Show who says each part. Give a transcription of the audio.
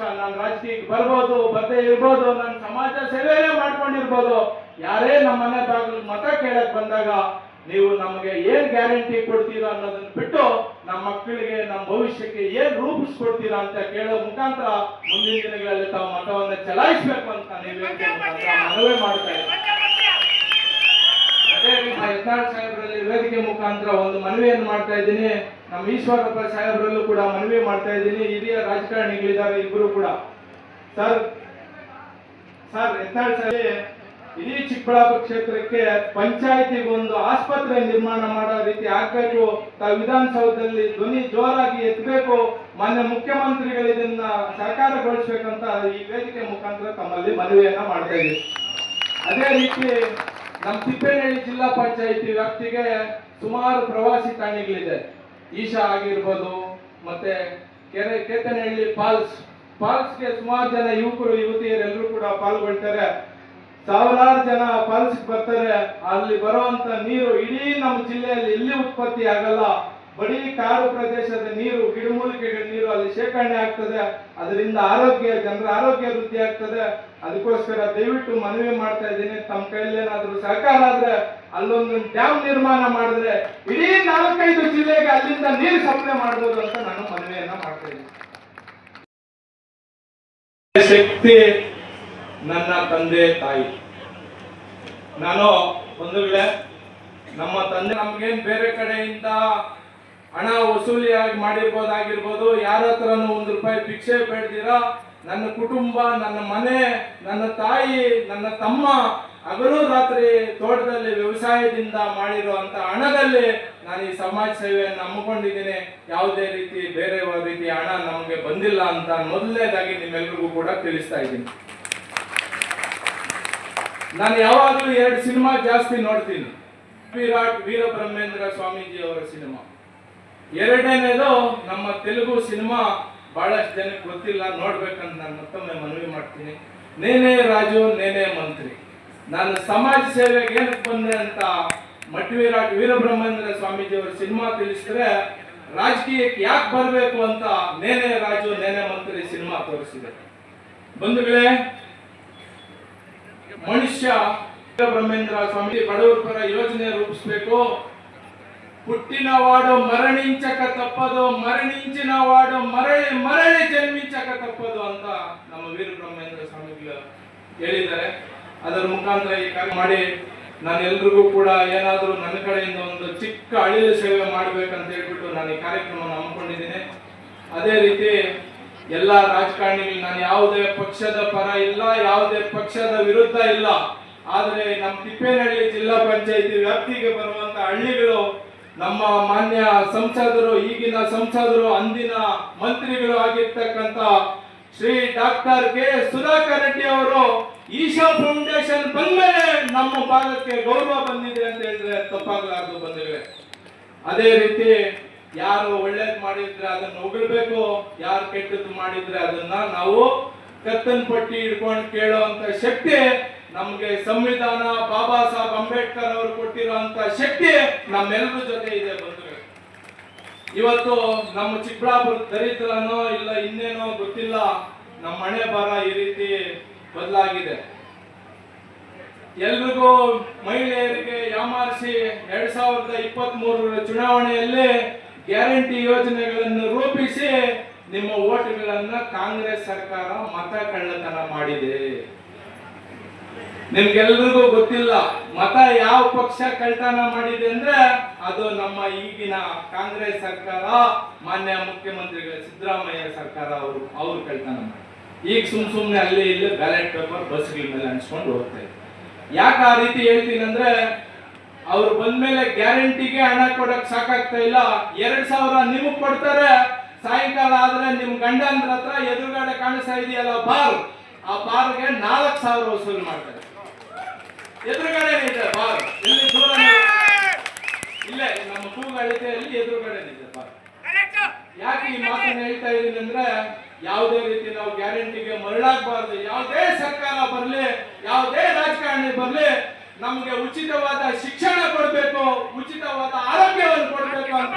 Speaker 1: ಪಕ್ಷ ನಾನು ರಾಜಕೀಯಕ್ಕೆ ಬರ್ಬೋದು ಬರ್ದೇ ಇರ್ಬೋದು ನನ್ನ ಸಮಾಜ ಸೇವೆಯೇ ಮಾಡ್ಕೊಂಡಿರ್ಬೋದು. ಯಾರೇ ನಮ್ಮ ಮನೆ ಬಾಗಿಲು ಮತ ಕೇಳಕ್ ಬಂದಾಗ ನೀವು ನಮಗೆ ಏನ್ ಗ್ಯಾರಂಟಿ ಕೊಡ್ತೀರಾ ಅನ್ನೋದನ್ನ ಬಿಟ್ಟು ನಮ್ಮ ಮಕ್ಕಳಿಗೆ ನಮ್ಮ ಭವಿಷ್ಯಕ್ಕೆ ಏನ್ ರೂಪಿಸ್ಕೊಡ್ತೀರಾ ಅಂತ ಕೇಳೋ ಮುಖಾಂತರ ಮುಂದಿನ ದಿನಗಳಲ್ಲಿ ತಾವು ಮತವನ್ನ ಚಲಾಯಿಸಬೇಕು ಅಂತ ನೀವು ಮನವಿ ಮಾಡ್ತಾ ರೀತಿ ಯತ್ನಾಳ್ ಸಾಹೇಬರಲ್ಲಿ ವೇದಿಕೆ ಮುಖಾಂತರ ಒಂದು ಮನವಿಯನ್ನು ಮಾಡ್ತಾ ಇದ್ದೀನಿ. ನಮ್ಮ ಈಶ್ವರಪ್ಪ ಸಾಹೇಬರಲ್ಲೂ ಕೂಡ ಮನವಿ ಮಾಡ್ತಾ ಇದ್ದೀನಿ. ಹಿರಿಯ ರಾಜಕಾರಣಿಗಳಿದ್ದಾರೆ ಇಬ್ಬರು ಕೂಡ. ಸರ್ ಸರ್ ಯತ್ನಾಳ್ ಸಾಹೇಬ್ ಇಡೀ ಚಿಕ್ಕಬಳ್ಳಾಪುರ ಕ್ಷೇತ್ರಕ್ಕೆ ಪಂಚಾಯತಿಗೆ ಒಂದು ಆಸ್ಪತ್ರೆ ನಿರ್ಮಾಣ ಮಾಡೋ ರೀತಿ ಆಗ್ಬೇಕು ತಾವು ವಿಧಾನಸೌಧದಲ್ಲಿ ಧ್ವನಿ ಜೋರಾಗಿ ಎತ್ತಬೇಕು. ಮಾನ್ಯ ಮುಖ್ಯಮಂತ್ರಿಗಳು ಇದನ್ನ ಸಾಕಾರಗೊಳಿಸ್ಬೇಕಂತ ಈ ವೇದಿಕೆ ಮುಖಾಂತರ ತಮ್ಮಲ್ಲಿ ಮನವಿಯನ್ನ ಮಾಡ್ತಾ ಇದ್ದೀವಿ ಅದೇ ರೀತಿ ನಮ್ಮ ತಿಪ್ಪೇನಹಳ್ಳಿ ಜಿಲ್ಲಾ ಪಂಚಾಯಿತಿ ವ್ಯಾಪ್ತಿಗೆ ಸುಮಾರು ಪ್ರವಾಸಿ ತಾಣಗಳಿದೆ. ಈಶಾ ಆಗಿರ್ಬೋದು, ಮತ್ತೆ ಕೆರೆ, ಕೇತನಹಳ್ಳಿ ಫಾಲ್ಸ್. ಫಾಲ್ಸ್ಗೆ ಸುಮಾರು ಜನ ಯುವಕರು, ಯುವತಿಯರೆಲ್ಲರೂ ಕೂಡ ಪಾಲ್ಗೊಳ್ತಾರೆ. ಸಾವಿರಾರು ಜನ ಫಾಲ್ಸ್ ಬರ್ತಾರೆ. ಅಲ್ಲಿ ಬರುವಂತ ನೀರು ಇಡೀ ನಮ್ಮ ಜಿಲ್ಲೆಯಲ್ಲಿ ಎಲ್ಲಿ ಉತ್ಪತ್ತಿ ಆಗಲ್ಲ. ಬರೀ ಕಾಡು ಪ್ರದೇಶದ ನೀರು ಗಿಡಮೂಲಿಕೆಗಳ ನೀರು ಅಲ್ಲಿ ಶೇಖರಣೆ ಆಗ್ತದೆ. ಅದರಿಂದ ಆರೋಗ್ಯ, ಜನರ ಆರೋಗ್ಯ ವೃದ್ಧಿ ಆಗ್ತದೆ. ಅದಕ್ಕೋಸ್ಕರ ದಯವಿಟ್ಟು ಮನವಿ ಮಾಡ್ತಾ ಇದ್ದೀನಿ. ತಮ್ಮ ಕೈಯಲ್ಲಿ ಏನಾದರೂ ಸಹಕಾರ ಆದ್ರೆ ಅಲ್ಲೊಂದು ಡ್ಯಾಮ್ ನಿರ್ಮಾಣ ಮಾಡಿದ್ರೆ ಇಡೀ ನಾಲ್ಕೈದು ಜಿಲ್ಲೆಗೆ ಅಲ್ಲಿಂದ ನೀರು ಸಪ್ಲೈ ಮಾಡಬಹುದು ಅಂತ ನಾನು ಮನವಿಯನ್ನ ಮಾಡ್ತಾ ಇದ್ದೀನಿ. ಶಕ್ತಿ ನನ್ನ ತಂದೆ, ತಾಯಿ. ನಾನು ಒಂದು ವೇಳೆ ನಮ್ಮ ತಂದೆ ನಮ್ಗೇನ್ ಬೇರೆ ಕಡೆಯಿಂದ ಹಣ ವಸೂಲಿಯಾಗಿ ಮಾಡಿರ್ಬೋದಾಗಿರ್ಬೋದು, ಯಾರ ಹತ್ರನೂ ಒಂದು ರೂಪಾಯಿ ಭಿಕ್ಷೆ ಬೇಡ್ದಿರ ನನ್ನ ಕುಟುಂಬ, ನನ್ನ ಮನೆ, ನನ್ನ ತಾಯಿ, ನನ್ನ ತಮ್ಮ ಹಗಲು ರಾತ್ರಿ ತೋಟದಲ್ಲಿ ವ್ಯವಸಾಯದಿಂದ ಮಾಡಿರುವಂತ ಹಣದಲ್ಲಿ ನಾನು ಈ ಸಮಾಜ ಸೇವೆಯನ್ನು ಹಮ್ಮಿಕೊಂಡಿದ್ದೀನಿ. ಯಾವುದೇ ರೀತಿ, ಬೇರೆ ರೀತಿ ಹಣ ನಮಗೆ ಬಂದಿಲ್ಲ ಅಂತ ಮೊದಲನೇದಾಗಿ ನಿಮ್ಮೆಲ್ಲರಿಗೂ ಕೂಡ ತಿಳಿಸ್ತಾ ಇದ್ದೀನಿ. ನಾನು ಯಾವಾಗಲೂ ಎರಡು ಸಿನಿಮಾ ಜಾಸ್ತಿ ನೋಡ್ತೀನಿ. ವಿರಾಟ್ ವೀರಬ್ರಹ್ಮೇಂದ್ರ ಸ್ವಾಮೀಜಿ ಅವರ ಸಿನಿಮಾ. ಎರಡನೇದು ನಮ್ಮ ತೆಲುಗು ಸಿನಿಮಾ ಬಹಳಷ್ಟು ಜನಕ್ಕೆ ಗೊತ್ತಿಲ್ಲ, ನೋಡ್ಬೇಕಂತ ನಾನು ಮತ್ತೊಮ್ಮೆ ಮನವಿ ಮಾಡ್ತೀನಿ. ನೇನೇ ರಾಜು, ನೇನೇ ಮಂತ್ರಿ. ನಾನು ಸಮಾಜ ಸೇವೆಗೆ ಏನಕ್ಕೆ ಬಂದೆ ಅಂತ ಮಠ ವಿರಾಟ್ ವೀರಬ್ರಹ್ಮೇಂದ್ರ ಸ್ವಾಮೀಜಿಯವರು ಸಿನಿಮಾ ತಿಳಿಸಿದ್ರೆ, ರಾಜಕೀಯಕ್ಕೆ ಯಾಕೆ ಬರಬೇಕು ಅಂತ ನೇನೇ ರಾಜು, ನೇನೇ ಮಂತ್ರಿ ಸಿನಿಮಾ ತೋರಿಸಿದೆ. ಬಂಧುಗಳೇ, ಮನುಷ್ಯ ವೀರಬ್ರಹ್ಮೇಂದ್ರ ಸ್ವಾಮಿ ಬಡವರ ಪರ ಯೋಜನೆ ರೂಪಿಸಬೇಕು. ವಾಡು ಮರಣಿಂಚಕ ತಪ್ಪದು ಮರಣಿಂಚಿನ ವಾಡು ಮರಳಿ ಮರಳಿ ಜನ್ಮಿಂಚಕ ತಪ್ಪದು ಅಂತ ನಮ್ಮ ವೀರ ಬ್ರಹ್ಮೇಂದ್ರ ಸ್ವಾಮಿಗಳು ಹೇಳಿದ್ದಾರೆ. ಅದರ ಮುಖಾಂತರ ಈ ಕಾರ್ಯ ಮಾಡಿ, ನಾನೆಲ್ರಿಗೂ ಕೂಡ ಏನಾದರೂ ನನ್ನ ಕಡೆಯಿಂದ ಒಂದು ಚಿಕ್ಕ ಅಳಿಲು ಸೇವೆ ಮಾಡಬೇಕಂತ ಹೇಳ್ಬಿಟ್ಟು ನಾನು ಈ ಕಾರ್ಯಕ್ರಮವನ್ನು ಹಮ್ಮಿಕೊಂಡಿದ್ದೀನಿ. ಅದೇ ರೀತಿ ಎಲ್ಲ ರಾಜಕಾರಣಿಗಳು, ನಾನು ಯಾವುದೇ ಪಕ್ಷದ ಪರ ಇಲ್ಲ, ಯಾವುದೇ ಪಕ್ಷದ ವಿರುದ್ಧ ಇಲ್ಲ, ಆದರೆ ನಮ್ಮ ತಿಪ್ಪೇನಹಳ್ಳಿ ಜಿಲ್ಲಾ ಪಂಚಾಯಿತಿ ವ್ಯಾಪ್ತಿಗೆ ಬರುವಂತ ಹಳ್ಳಿಗಳು ನಮ್ಮ ಮಾನ್ಯ ಸಂಸದರು, ಈಗಿನ ಸಂಸದರು, ಅಂದಿನ ಮಂತ್ರಿಗಳು ಆಗಿರ್ತಕ್ಕಂಥ ಶ್ರೀ ಡಾಕ್ಟರ್ ಕೆ ಸುಧಾಕರ್ ರೆಡ್ಡಿ ಅವರು ಈಶಾ ಫೌಂಡೇಶನ್ ಬಂದ್ಮೇಲೆ ನಮ್ಮ ಭಾಗಕ್ಕೆ ಗೌರವ ಬಂದಿದೆ ಅಂತ ಹೇಳಿದ್ರೆ ತಪ್ಪಾಗಲಾರದು ಬಂದಿವೆ ಅದೇ ರೀತಿ ಯಾರು ಒಳ್ಳೇದ್ ಮಾಡಿದ್ರೆ ಅದನ್ನ ಹೊಗಳಬೇಕು, ಯಾರು ಕೆಟ್ಟದ್ದು ಮಾಡಿದ್ರೆ ಅದನ್ನ ನಾವು ಕತ್ತನ್ ಪಟ್ಟಿ ಹಿಡ್ಕೊಂಡು ಕೇಳೋಂತ ಶಕ್ತಿ ನಮ್ಗೆ ಸಂವಿಧಾನ ಬಾಬಾ ಸಾಹೇಬ್ ಅಂಬೇಡ್ಕರ್ ಅವರು ಕೊಟ್ಟಿರುವಂತ ಶಕ್ತಿ ನಮ್ಮೆಲ್ಲರ ಜೊತೆ ಇದೆ ಬಂದ್ರೆ ಇವತ್ತು ನಮ್ಮ ಚಿಕ್ಕಬಳ್ಳಾಪುರ ದರಿದ್ರನೋ ಇಲ್ಲ ಇನ್ನೇನೋ ಗೊತ್ತಿಲ್ಲ, ನಮ್ಮ ಮನೆ ಬರ ಈ ರೀತಿ ಬದಲಾಗಿದೆ. ಎಲ್ರಿಗೂ ಮಹಿಳೆಯರಿಗೆ ಯಾಮಾರಿಸಿ ಎರಡ್ ಸಾವಿರದ ಇಪ್ಪತ್ತ್ ಮೂರರ ಚುನಾವಣೆಯಲ್ಲಿ ಗ್ಯಾರಂಟಿ ಯೋಜನೆಗಳನ್ನು ರೂಪಿಸಿ ನಿಮ್ಮ ಓಟ್ಗಳನ್ನ ಕಾಂಗ್ರೆಸ್ ಸರ್ಕಾರ ಮತ ಕಳ್ಳತನ ಮಾಡಿದೆ. ನಿಮ್ಗೆಲ್ರಿಗೂ ಗೊತ್ತಿಲ್ಲ, ಮತ ಯಾವ ಪಕ್ಷ ಕಳ್ತನ ಮಾಡಿದೆ ಅಂದ್ರೆ ಅದು ನಮ್ಮ ಈಗಿನ ಕಾಂಗ್ರೆಸ್ ಸರ್ಕಾರ, ಮಾನ್ಯ ಮುಖ್ಯಮಂತ್ರಿಗಳ ಸಿದ್ದರಾಮಯ್ಯ ಸರ್ಕಾರ ಅವರು, ಅವ್ರು ಕಳ್ತನ ಈಗ ಸುಮ್ ಸುಮ್ನೆ ಅಲ್ಲಿ ಇಲ್ಲಿ ಬ್ಯಾಲೆಟ್ ಪೇಪರ್ ಬಸ್ಗಳ ಮೇಲೆ ಅನ್ಸ್ಕೊಂಡು ಹೋಗ್ತಾ ಇದ್ದಾರೆ. ಯಾಕೆ ಆ ರೀತಿ ಹೇಳ್ತೀನಿ ಅಂದ್ರೆ, ಅವ್ರು ಬಂದ್ಮೇಲೆ ಗ್ಯಾರಂಟಿಗೆ ಹಣ ಕೊಡಕ್ ಸಾಕಾಗ್ತಾ ಇಲ್ಲ. ಎರಡ್ ಸಾವಿರ ನಿಮಗ್ ಕೊಡ್ತಾರೆ, ಸಾಯಂಕಾಲ ಆದ್ರೆ ನಿಮ್ ಗಂಡಂದ್ರ ಹತ್ರ ಎದುರುಗಡೆ ಕಾಣಿಸ್ತಾ ಇದೆಯಲ್ಲ, ಬಾರ್. ಆ ಬಾರ್ಗೆ ನಾಲ್ಕು ಸಾವಿರ ವಸೂಲಿ ಮಾಡ್ತಾರೆ. ಎದುರುಗಡೆ ಇದೆ ಬಾರ್ ಇಲ್ಲಿ ಇಲ್ಲೇ ನಮ್ಮ ಕೂಗಾಳಿಕೆಯಲ್ಲಿ ಎದುರುಗಡೆ ಇದೆ ಯಾಕೆ ಈ ಮಾತನ್ನು ಹೇಳ್ತಾ ಇದ್ದೀನಿ ಅಂದ್ರೆ, ಯಾವುದೇ ರೀತಿ ನಾವು ಗ್ಯಾರಂಟಿಗೆ ಮರಳಾಗಬಾರ್ದು. ಯಾವುದೇ ಸರ್ಕಾರ ಬರಲಿ, ಯಾವುದೇ ರಾಜಕಾರಣಿ ಬರಲಿ, ನಮಗೆ ಉಚಿತವಾದ ಶಿಕ್ಷಣ ಕೊಡಬೇಕು, ಉಚಿತವಾದ ಆರೋಗ್ಯವನ್ನು ಕೊಡಬೇಕು ಅಂತ